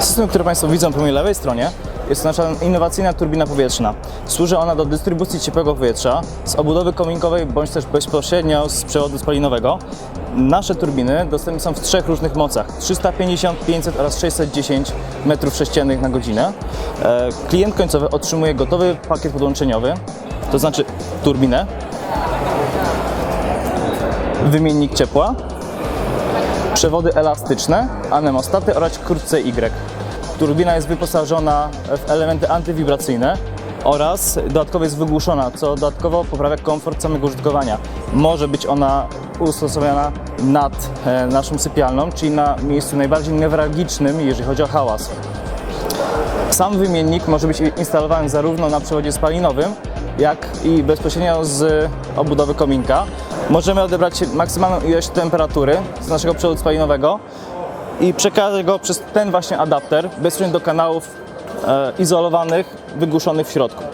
System, który Państwo widzą po mojej lewej stronie, jest nasza innowacyjna turbina powietrzna. Służy ona do dystrybucji ciepłego powietrza z obudowy kominkowej bądź też bezpośrednio z przewodu spalinowego. Nasze turbiny dostępne są w trzech różnych mocach: 350, 500 oraz 610 m3 na godzinę. E, Klient końcowy otrzymuje gotowy pakiet podłączeniowy, to znaczy turbinę, wymiennik ciepła, przewody elastyczne, anemostaty oraz krótce Y. Turbina jest wyposażona w elementy antywibracyjne oraz dodatkowo jest wygłuszona, co dodatkowo poprawia komfort samego użytkowania. Może być ona ustosowana nad e, naszą sypialną, czyli na miejscu najbardziej newralgicznym, jeżeli chodzi o hałas. Sam wymiennik może być instalowany zarówno na przewodzie spalinowym, jak i bezpośrednio z obudowy kominka. Możemy odebrać maksymalną ilość temperatury z naszego przewodu spalinowego i przekazać go przez ten właśnie adapter bezpośrednio do kanałów e, izolowanych, wygłuszonych w środku.